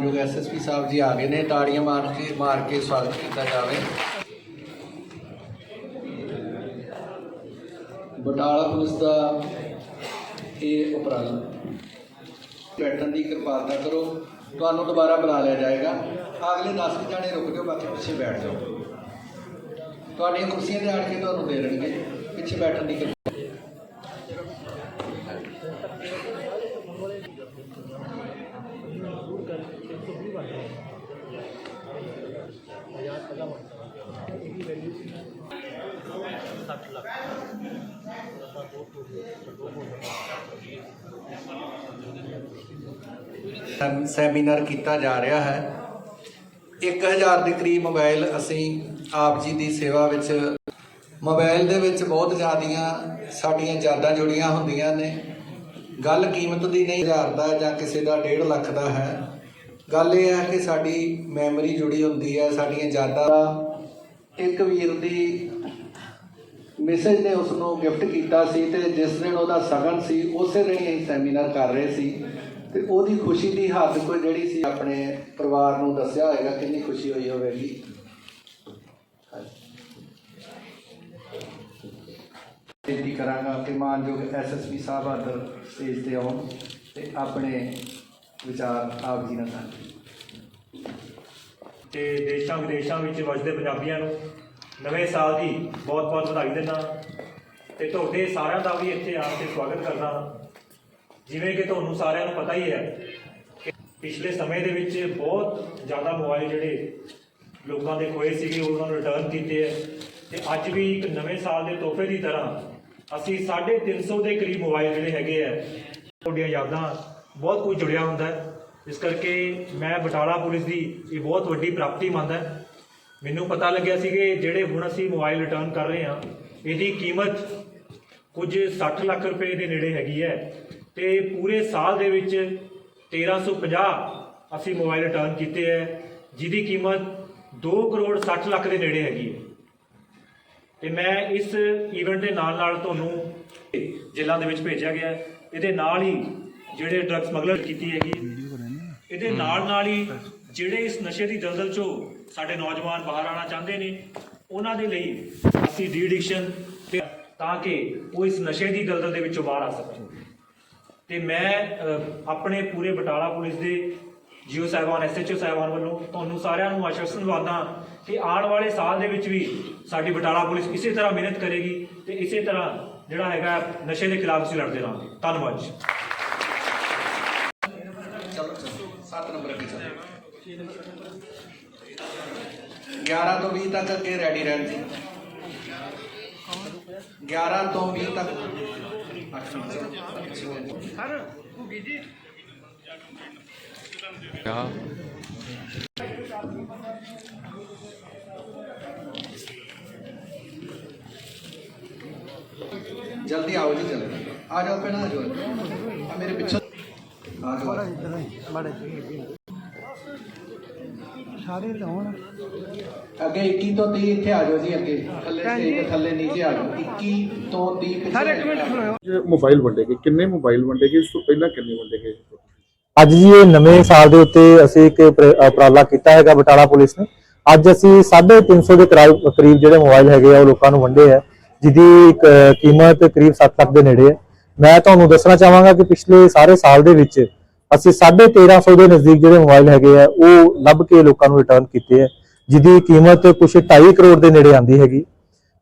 ਮਾਨਯੋਗ ਐਸਐਸਪੀ ਸਾਹਿਬ ਜੀ ਆ ਗਏ ਨੇ, ਤਾੜੀਆਂ ਮਾਰ ਕੇ ਮਾਰ ਕੇ ਸਵਾਗਤ ਕੀਤਾ ਜਾਵੇ। ਬਟਾਲਾ ਪੁਲਿਸ ਦਾ ਇਹ ਉਪਰਾਲਾ। ਬੈਠਣ ਦੀ ਕਿਰਪਾਲਤਾ ਕਰੋ, ਤੁਹਾਨੂੰ ਦੁਬਾਰਾ ਬੁਲਾ ਲਿਆ ਜਾਏਗਾ। ਅਗਲੇ 10 ਕੁ ਜਾਣੇ ਰੁਕ ਜਾਓ, ਬਾਕੀ ਪਿੱਛੇ ਬੈਠ ਜਾਓ। ਤੁਹਾਡੀਆਂ ਕੁਰਸੀਆਂ ਤੇ ਆਣ ਕੇ ਤੁਹਾਨੂੰ ਦੇ ਦੇਣਗੇ, ਪਿੱਛੇ ਬੈਠਣ ਦੀ ਸੈਮੀਨਾਰ ਕੀਤਾ ਜਾ ਰਿਹਾ ਹੈ। 1000 ਦੇ ਕਰੀਬ ਮੋਬਾਈਲ ਅਸੀਂ ਆਪ ਜੀ ਦੀ ਸੇਵਾ ਵਿੱਚ, ਮੋਬਾਈਲ ਦੇ ਵਿੱਚ ਬਹੁਤ ਜ਼ਿਆਦੀਆਂ ਸਾਡੀਆਂ ਯਾਦਾਂ ਜੁੜੀਆਂ ਹੁੰਦੀਆਂ ਨੇ। ਗੱਲ ਕੀਮਤ ਦੀ ਨਹੀਂ, ਹਜ਼ਾਰ ਦਾ ਜਾਂ ਕਿਸੇ ਦਾ 1.5 ਲੱਖ ਦਾ ਹੈ। ਗੱਲ ਇਹ ਹੈ ਕਿ ਸਾਡੀ ਮੈਮਰੀ ਜੁੜੀ ਹੁੰਦੀ ਹੈ, ਸਾਡੀਆਂ ਯਾਦਾਂ। ਦਾ ਇੱਕ ਵੀਰ ਦੀ ਮਿਸੇਜ ਨੇ ਉਸ ਨੂੰ ਗਿਫਟ ਕੀਤਾ ਸੀ ਤੇ ਜਿਸ ਦਿਨ ਉਹਦਾ ਸਗਨ ਸੀ, ਉਸੇ ਦਿਨ ਹੀ ਸੈਮੀਨਾਰ ਕਰ ਰਹੇ ਸੀ। ਤੇ ਉਹਦੀ ਖੁਸ਼ੀ ਦੀ ਹੱਦ ਕੋਈ ਜਿਹੜੀ ਸੀ ਆਪਣੇ ਪਰਿਵਾਰ ਨੂੰ ਦੱਸਿਆ ਹੋਏਗਾ, ਕਿੰਨੀ ਖੁਸ਼ੀ ਹੋਈ ਹੋਵੇਗੀ? ਬੇਨਤੀ ਕਰਾਂਗਾ ਕਿ ਮਾਨਯੋਗ ਐਸਐਸਪੀ ਸਾਹਿਬ ਆਦਰ ਸਟੇਜ ਤੇ ਆਉਣ ਤੇ ਆਪਣੇ ਵਿਚਾਰ ਆਪ ਜੀ ਨਾਲ ਸਾਂਝੇ ਤੇ ਦੇਸ਼ਾਂ ਵਿਦੇਸ਼ਾਂ ਵਿੱਚ ਵਸਦੇ ਪੰਜਾਬੀਆਂ ਨੂੰ ਨਵੇਂ ਸਾਲ ਦੀ ਬਹੁਤ-ਬਹੁਤ ਵਧਾਈ ਦਿੰਦਾ ਤੇ ਤੁਹਾਡੇ ਸਾਰਿਆਂ ਦਾ ਵੀ ਇੱਥੇ ਆ ਕੇ ਸਵਾਗਤ ਕਰਦਾ ਜਿਵੇਂ ਕਿ ਤੁਹਾਨੂੰ ਸਾਰਿਆਂ ਨੂੰ ਪਤਾ ਹੀ ਹੈ ਕਿ ਪਿਛਲੇ ਸਮੇਂ ਦੇ ਵਿੱਚ ਬਹੁਤ ਜ਼ਿਆਦਾ ਮੋਬਾਈਲ ਜਿਹੜੇ ਲੋਕਾਂ ਦੇ ਖੋਏ ਸੀਗੇ ਉਹਨਾਂ ਨੂੰ ਰਿਟਰਨ ਕੀਤੇ ਹੈ। ਤੇ ਅੱਜ ਵੀ ਇੱਕ ਨਵੇਂ ਸਾਲ ਦੇ ਤੋਹਫੇ ਦੀ ਤਰ੍ਹਾਂ ਅਸੀਂ 350 ਦੇ ਕਰੀਬ ਮੋਬਾਈਲ ਜਿਹੜੇ ਹੈਗੇ ਆ ਤੁਹਾਡੀਆਂ ਯਾਦਾਂ ਬਹੁਤ ਕੁਝ ਜੁੜਿਆ ਹੁੰਦਾ ਹੈ। ਇਸ ਕਰਕੇ ਮੈਂ ਬਟਾਲਾ ਪੁਲਿਸ ਦੀ ਇਹ ਬਹੁਤ ਵੱਡੀ ਪ੍ਰਾਪਤੀ ਮੰਨਦਾ ਹਾਂ। ਮੈਨੂੰ ਪਤਾ ਲੱਗਿਆ ਸੀ ਕਿ ਜਿਹੜੇ ਹੁਣ ਅਸੀਂ ਮੋਬਾਈਲ ਰਿਟਰਨ ਕਰ ਰਹੇ ਹਾਂ, ਇਹਦੀ ਕੀਮਤ ਕੁਝ 60 ਲੱਖ ਰੁਪਏ ਦੇ ਨੇੜੇ ਹੈਗੀ ਹੈ। ਤੇ ਪੂਰੇ ਸਾਲ ਦੇ ਵਿੱਚ 1350 ਅਸੀਂ ਮੋਬਾਈਲ ਰਿਟਰਨ ਕੀਤੇ ਹੈ, ਜਿਹਦੀ ਕੀਮਤ 2 ਕਰੋੜ 60 ਲੱਖ ਦੇ ਨੇੜੇ ਹੈਗੀ ਹੈ। ਤੇ ਮੈਂ ਇਸ ਈਵੈਂਟ ਦੇ ਨਾਲ ਨਾਲ ਤੁਹਾਨੂੰ ਜੇਲ੍ਹਾਂ ਦੇ ਵਿੱਚ ਭੇਜਿਆ ਗਿਆ ਇਹਦੇ ਨਾਲ ਹੀ ਜਿਹੜੇ ਡਰੱਗ ਸਮਗਲਰ ਕੀਤੀ ਹੈਗੀ, ਇਹਦੇ ਨਾਲ ਨਾਲ ਹੀ ਜਿਹੜੇ ਇਸ ਨਸ਼ੇ ਦੀ ਦਲਦਲ ਚੋਂ ਸਾਡੇ ਨੌਜਵਾਨ ਬਾਹਰ ਆਉਣਾ ਚਾਹੁੰਦੇ ਨੇ, ਉਹਨਾਂ ਦੇ ਲਈ ਅਸੀਂ ਡੀ ਐਡਿਕਸ਼ਨ ਤੇ ਤਾਂ ਕਿ ਉਹ ਇਸ ਨਸ਼ੇ ਦੀ ਦਲਦਲ ਦੇ ਵਿੱਚੋਂ ਬਾਹਰ ਆ ਸਕਣ। ਤੇ ਮੈਂ ਆਪਣੇ ਪੂਰੇ ਬਟਾਲਾ ਪੁਲਿਸ ਦੇ ਜੀਓ ਸਾਹਿਬਾਨ ਐਸਐਚਓ ਸਾਹਿਬਾਨ ਵੱਲੋਂ ਤੁਹਾਨੂੰ ਸਾਰਿਆਂ ਨੂੰ ਆਸ਼ਵਾਸਨ ਦਿਵਾਉਂਦਾ ਕਿ ਆਉਣ ਵਾਲੇ ਸਾਲ ਦੇ ਵਿੱਚ ਵੀ ਸਾਡੀ ਬਟਾਲਾ ਪੁਲਿਸ ਇਸੇ ਤਰ੍ਹਾਂ ਮਿਹਨਤ ਕਰੇਗੀ ਤੇ ਇਸੇ ਤਰ੍ਹਾਂ ਜਿਹੜਾ ਹੈਗਾ ਨਸ਼ੇ ਦੇ ਖਿਲਾਫ ਅਸੀਂ ਲੜਦੇ ਰਹਾਂਗੇ। ਧੰਨਵਾਦ ਜੀ। ਚਲੋ 7 ਨੰਬਰ ਅੱਗੇ ਚਲੋ। 11 ਤੋਂ 20 ਤੱਕ ਅੱਗੇ ਰੈਡੀ ਰਹਿਣ ਜੀ 11 ਤੋਂ 20 ਤੱਕ। ਜਲਦੀ ਆਓ ਜੀ ਜਲਦੀ। ਆ ਜਾਓ ਪਹਿਲਾਂ ਆ ਜਾਓ। ਆ ਮੇਰੇ ਪਿੱਛੇ। ਆ ਜਾਓ। ਬੜੇ ਸਾਰੇ ਲਾਉਣ। ਅੱਗੇ 21 ਤੋਂ 30 ਇੱਥੇ ਆ ਜਾਓ ਜੀ ਅੱਗੇ। ਥੱਲੇ ਸਟੇਜ ਥੱਲੇ ਨੀਚੇ ਆ ਜਾਓ। 21 ਤੋਂ 30 ਪਿੱਛੇ ਸਾਰੇ ਇੱਕ ਮਿੰਟ ਖਲੋਇਓ ਜੇ ਮੋਬਾਈਲ ਵੰਡੇ ਗਏ ਕਿੰਨੇ ਮੋਬਾਈਲ ਵੰਡੇ ਗਏ ਇਸ ਤੋਂ ਪਹਿਲਾਂ ਕਿੰਨੇ ਵੰਡੇ ਗਏ ਅੱਜ ਜੀ ਇਹ ਨਵੇਂ ਸਾਲ ਦੇ ਉੱਤੇ ਅਸੀਂ ਇੱਕ ਉਪਰ- ਉਪਰਾਲਾ ਕੀਤਾ ਹੈਗਾ ਬਟਾਲਾ ਪੁਲਿਸ ਨੇ। ਅੱਜ ਅਸੀਂ 350 ਦੇ ਕਰੀਬ ਜਿਹੜੇ ਮੋਬਾਈਲ ਹੈਗੇ ਆ ਉਹ ਲੋਕਾਂ ਨੂੰ ਵੰਡੇ ਆ ਜਿਹਦੀ ਕੀਮਤ ਕਰੀਬ 7 ਲੱਖ ਦੇ ਨੇੜੇ ਹੈ ਮੈਂ ਤੁਹਾਨੂੰ ਦੱਸਣਾ ਚਾਹਾਂਗਾ ਕਿ ਪਿਛਲੇ ਸਾਰੇ ਸਾਲ ਦੇ ਵਿੱਚ ਅਸੀਂ 1350 ਦੇ ਨਜ਼ਦੀਕ ਜਿਹੜੇ ਮੋਬਾਈਲ ਹੈਗੇ ਆ, ਉਹ ਲੱਭ ਕੇ ਲੋਕਾਂ ਨੂੰ ਰਿਟਰਨ ਕੀਤੇ ਆ, ਜਿਹਦੀ ਕੀਮਤ ਕੁਝ 2.5 ਕਰੋੜ ਦੇ ਨੇੜੇ ਆਂਦੀ ਹੈਗੀ।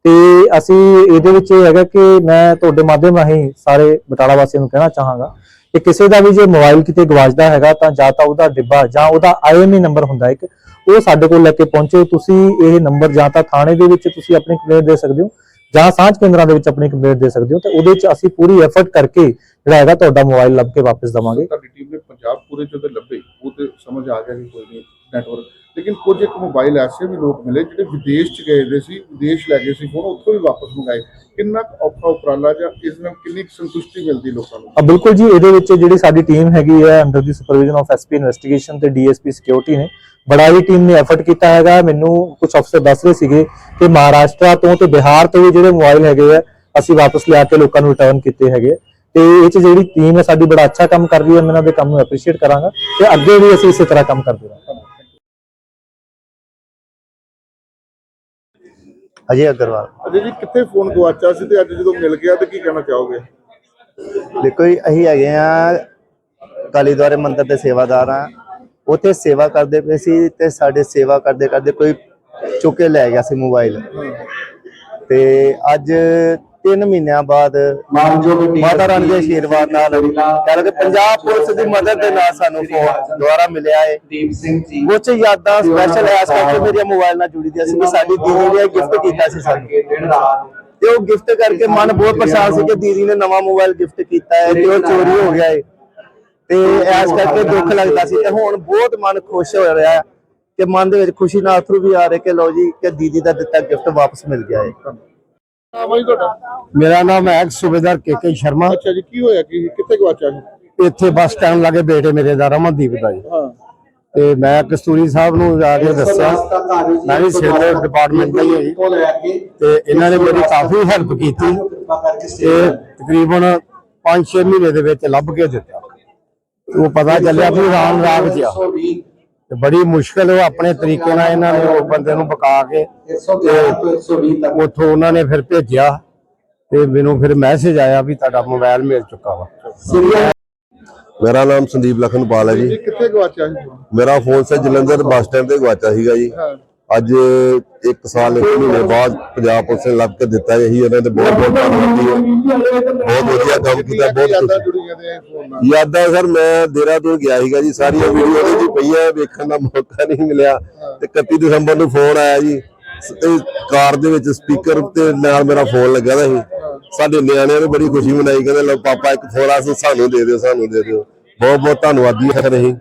ਤੇ ਅਸੀਂ ਇਹਦੇ ਵਿੱਚ ਇਹ ਹੈਗਾ ਕਿ ਮੈਂ ਤੁਹਾਡੇ ਮਾਧਿਅਮ ਰਾਹੀਂ ਸਾਰੇ ਬਟਾਲਾ ਵਾਸੀਆਂ ਨੂੰ ਕਹਿਣਾ ਚਾਹਾਂਗਾ ਕਿ ਕਿਸੇ ਦਾ ਵੀ ਜੇ ਮੋਬਾਈਲ ਕਿਤੇ ਗਵਾਚਦਾ ਹੈਗਾ, ਤਾਂ ਜਾਂ ਤਾਂ ਉਹਦਾ ਡਿੱਬਾ ਜਾਂ ਉਹਦਾ ਆਈਐਮਈ ਨੰਬਰ ਹੁੰਦਾ ਇੱਕ, ਉਹ ਸਾਡੇ ਕੋਲ ਲੈ ਕੇ ਪਹੁੰਚੋ। ਤੁਸੀਂ ਇਹ ਨੰਬਰ ਜਾਂ ਤਾਂ ਥਾਣੇ ਦੇ ਵਿੱਚ ਤੁਸੀਂ ਆਪਣੀ ਕੰਪਲੇਂਟ ਦੇ ਸਕਦੇ ਹੋ ਜਾਂ ਸਾਂਝ ਕੇਂਦਰਾਂ ਦੇ ਵਿੱਚ ਆਪਣੀ ਕੰਪਲੇਂਟ ਦੇ ਸਕਦੇ ਹੋ, ਤੇ ਉਹਦੇ ਵਿੱਚ ਅਸੀਂ ਪੂਰੀ ਐਫਰਟ ਕਰਕੇ ਜਿਹੜਾ ਹੈਗਾ ਤੁਹਾਡਾ ਮੋਬਾਈਲ ਲੱਭ ਕੇ ਵਾਪਸ ਦਵਾਂਗੇ। ਤੁਹਾਡੀ ਟੀਮ ਨੇ ਪੰਜਾਬ ਪੂਰੇ ਜਦੋਂ ਲੱਭੇ, ਉਹ ਤੇ ਸਮਝ ਆ ਗਿਆ ਕਿ ਕੋਈ ਨਹੀਂ ਨੈਟਵਰਕ ਲੇਕਿਨ ਕੁਝ ਇੱਕ ਮੋਬਾਈਲ ਐਸੇ ਵੀ ਲੋਕ ਮਿਲੇ ਜਿਹੜੇ ਵਿਦੇਸ਼ ਚ ਗਏ ਦੇ ਸੀ, ਵਿਦੇਸ਼ ਲੈ ਗਏ ਸੀ, ਹੁਣ ਉੱਥੋਂ ਵੀ ਵਾਪਸ ਮੰਗਾਏ। ਕਿੰਨਾ ਕੁ ਔਖਾ ਉਪਰਾਲਾ ਜਾਂ ਇਸ ਨਾਲ ਕਿੰਨੀ ਕੁ ਸੰਤੁਸ਼ਟੀ ਮਿਲਦੀ ਲੋਕਾਂ ਨੂੰ? ਬਿਲਕੁਲ ਜੀ, ਇਹਦੇ ਵਿੱਚ ਜਿਹੜੀ ਸਾਡੀ ਟੀਮ ਹੈਗੀ ਹੈ ਅੰਡਰ ਦੀ ਸੁਪਰਵਿਜ਼ਨ ਆਫ ਐਸਪੀ ਇਨਵੈਸਟੀਗੇਸ਼ਨ ਤੇ ਡੀਐਸਪੀ ਸਿਕਿਉਰਿਟੀ ਨੇ ਬੜਾ ਹੀ ਟੀਮ ਨੇ ਐਫਰਟ ਕੀਤਾ ਹੈਗਾ। ਮੈਨੂੰ ਕੁਝ ਅਫਸਰ ਦੱਸ ਰਹੇ ਸੀਗੇ ਕਿ ਮਹਾਰਾਸ਼ਟਰ ਤੋਂ ਤੇ ਬਿਹਾਰ ਤੋਂ ਵੀ ਜਿਹੜੇ ਮੋਬਾਈਲ ਹੈਗੇ ਆ, ਅਸੀਂ ਵਾਪਸ ਲਿਆ ਕੇ ਲੋਕਾਂ ਨੂੰ ਰਿਟਰਨ ਕੀਤੇ ਹੈਗੇ ਤੇ ਇਹ ਚ ਜਿਹੜੀ ਟੀਮ ਹੈ, ਸਾਡੀ ਬੜਾ ਅੱਛਾ ਕੰਮ ਕਰ ਰਹੀ ਹੈ। ਮੈਂ ਇਹਨਾਂ ਦੇ ਕੰਮ ਨੂੰ ਐਪਰੀਸ਼ੀਏਟ ਕਰਾਂਗਾ ਤੇ ਅੱਗੇ ਵੀ ਅਸੀਂ ਇਸੇ ਤਰ੍ਹਾਂ ਕੰਮ ਕਰਦੇ ਰਹਾਂਗੇ। ਅਜੇ ਅਗਰਵਾਲ। ਅਜੇ ਜੀ ਕਿੱਥੇ ਫੋਨ ਗਵਾਚਾ ਸੀ ਤੇ ਅੱਜ ਜਦੋਂ ਮਿਲ ਗਿਆ ਤੇ ਕੀ ਕਹਿਣਾ ਚਾਹੋਗੇ? ਦੇਖੋ ਜੀ ਅਸੀਂ ਹੈਗੇ ਆ ਕਾਲੀ ਦੁਆਰੇ ਮੰਦਿਰ ਦੇ ਸੇਵਾਦਾਰ ਆ ਉੱਥੇ ਸੇਵਾ ਕਰਦੇ ਪਏ ਸੀ ਤੇ ਸਾਡੇ ਸੇਵਾ ਕਰਦੇ ਕਰਦੇ ਕੋਈ ਚੁੱਕ ਕੇ ਲੈ ਗਿਆ ਸੀ ਮੋਬਾਈਲ। ਤੇ ਅੱਜ 3 ਮਹੀਨਿਆਂ ਬਾਅਦ ਮਾਤਾ ਰਾਣੀ ਦੇ ਆਸ਼ੀਰਵਾਦ ਨਾਲ ਕਹਿ ਕਿ ਪੰਜਾਬ ਪੁਲਿਸ ਦੀ ਮਦਦ ਦੇ ਨਾਲ ਸਾਨੂੰ ਫੋਨ ਦੁਆਰਾ ਮਿਲਿਆ ਹੈ ਦੀਪ ਸਿੰਘ ਜੀ। ਚ ਯਾਦਾਂ ਸਪੈਸ਼ਲ ਐਸ ਕਰਕੇ ਮੇਰੀਆਂ ਮੋਬਾਈਲ ਨਾਲ ਜੁੜੀ ਦੀਆਂ ਸੀ ਕਿ ਸਾਡੀ ਦੀਦੀ ਨੇ ਗਿਫਟ ਕੀਤਾ ਸੀ ਸਾਨੂੰ। ਤੇ ਉਹ ਗਿਫਟ ਕਰਕੇ ਮਨ ਬਹੁਤ ਪਰੇਸ਼ਾਨ ਸੀ ਕਿ ਦੀਦੀ ਨੇ ਨਵਾਂ ਮੋਬਾਈਲ ਗਿਫਟ ਕੀਤਾ ਹੈ ਤੇ ਉਹ ਚੋਰੀ ਹੋ ਗਿਆ ਹੈ ਤੇ ਇਸ ਕਰਕੇ ਦੁੱਖ ਲੱਗਦਾ ਸੀ ਤੇ ਹੁਣ ਬਹੁਤ ਮਨ ਖੁਸ਼ ਹੋ ਰਿਹਾ ਹੈ ਕਿ ਮਨ ਦੇ ਵਿੱਚ ਖੁਸ਼ੀ ਨਾਲ ਅਥਰੂ ਵੀ ਆ ਰਹੇ ਕਿ ਲਓ ਜੀ ਕਿ ਦੀਦੀ ਦਾ ਦਿੱਤਾ ਗਿਫਟ ਵਾਪਸ ਮਿਲ ਗਿਆ ਹੈ ਨਾਮ ਹੈ ਜੀ ਤੁਹਾਡਾ? ਮੇਰਾ ਨਾਮ ਹੈ ਸੂਬੇਦਾਰ ਕੇ ਕੇ ਸ਼ਰਮਾ। ਅੱਛਾ ਜੀ ਕੀ ਹੋਇਆ? ਕੀ ਕਿੱਥੇ ਗਵਾਚਾ ਸੀ ਇੱਥੇ ਬੱਸ ਸਟੈਂਡ ਲਾਗੇ ਬੇਟੇ ਮੇਰੇ ਦਾ ਰਮਨਦੀਪ ਦਾ ਜੀ। ਹਾਂ। ਤੇ ਮੈਂ ਕਸਤੂਰੀ ਸਾਹਿਬ ਨੂੰ ਜਾ ਕੇ ਦੱਸਿਆ। ਮੈਂ ਵੀ ਸਿਵਲ ਡਿਪਾਰਟਮੈਂਟ ਦਾ ਹੀ ਹਾਂ ਜੀ। ਤੋਂ ਇਹਨਾਂ ਨੇ ਮੇਰੀ ਕਾਫੀ ਹੈਲਪ ਕੀਤੀ। ਤੇ ਤਕਰੀਬਨ 5-6 ਮਹੀਨੇ ਦੇ ਵਿੱਚ ਲੱਭ ਕੇ ਦਿੱਤਾ। ਉਹ ਪਤਾ ਚੱਲਿਆ ਵੀ ਰਾਮ ਰਾਗ ਚ ਆ 120 ਤੇ ਬੜੀ ਮੁਸ਼ਕਲ ਉਹ ਆਪਣੇ ਤਰੀਕੇ ਨਾਲ ਇਹਨਾਂ ਨੇ ਉਹ ਬੰਦੇ ਨੂੰ ਬਕਾ ਕੇ 111 ਤੋਂ 120 ਤੱਕ ਉੱਥੋਂ ਉਹਨਾਂ ਨੇ ਫਿਰ ਭੇਜਿਆ ਤੇ ਮੈਨੂੰ ਫਿਰ ਮੈਸੇਜ ਆਇਆ ਵੀ ਤੁਹਾਡਾ ਮੋਬਾਈਲ ਮਿਲ ਚੁੱਕਾ ਵਾ। ਮੇਰਾ ਨਾਮ ਸੰਦੀਪ ਲਖਨਪਾਲ ਹੈ ਜੀ। ਕਿੱਥੇ ਗਵਾਚਾ ਸੀ? ਮੇਰਾ ਫੋਨ ਸੇ ਜਲੰਧਰ ਬੱਸ ਸਟੈਂਡ ਤੇ ਗਵਾਚਾ ਸੀਗਾ ਜੀ। ਅੱਜ 1 ਸਾਲ 1 ਮਹੀਨੇ ਬਾਅਦ ਪੰਜਾਬ ਪੁਲਿਸ ਨੇ ਲੱਭ ਕੇ ਦਿੱਤਾ ਇਹੀ ਇਹਨਾਂ ਦੇ ਬਹੁਤ ਬਹੁਤ ਧੰਨਵਾਦੀ ਹੈ ਬਹੁਤ ਵਧੀਆ ਕੰਮ ਕੀਤਾ ਬਹੁਤ ਫੋਨ ਨਾਲ ਯਾਦਾਂ ਸਰ ਮੈਂ ਦੇਹਰਾਦੂਨ ਗਿਆ ਸੀਗਾ ਜੀ ਸਾਰੀਆਂ ਵੀਡੀਓ ਉਹਦੇ ਜੀ ਪਈਆਂ ਵੇਖਣ ਦਾ ਮੌਕਾ ਨਹੀਂ ਮਿਲਿਆ। ਤੇ 31 ਦਸੰਬਰ ਨੂੰ ਫੋਨ ਆਇਆ ਜੀ। ਇਹ ਕਾਰ ਦੇ ਵਿੱਚ ਸਪੀਕਰ ਤੇ ਨਾਲ ਮੇਰਾ ਫੋਨ ਲੱਗਾ ਦਾ ਸੀ। ਸਾਡੇ ਨਿਆਣਿਆਂ ਨੇ ਬੜੀ ਖੁਸ਼ੀ ਮਨਾਈ ਕਹਿੰਦੇ ਲਓ ਪਾਪਾ ਇੱਕ ਫੋਨ ਆ ਸਾਨੂੰ ਦੇ ਦਿਓ ਸਾਨੂੰ ਦੇ ਦਿਓ। ਬਹੁਤ ਬਹੁਤ ਧੰਨਵਾਦੀ ਹਾਂ ਅਸੀਂ।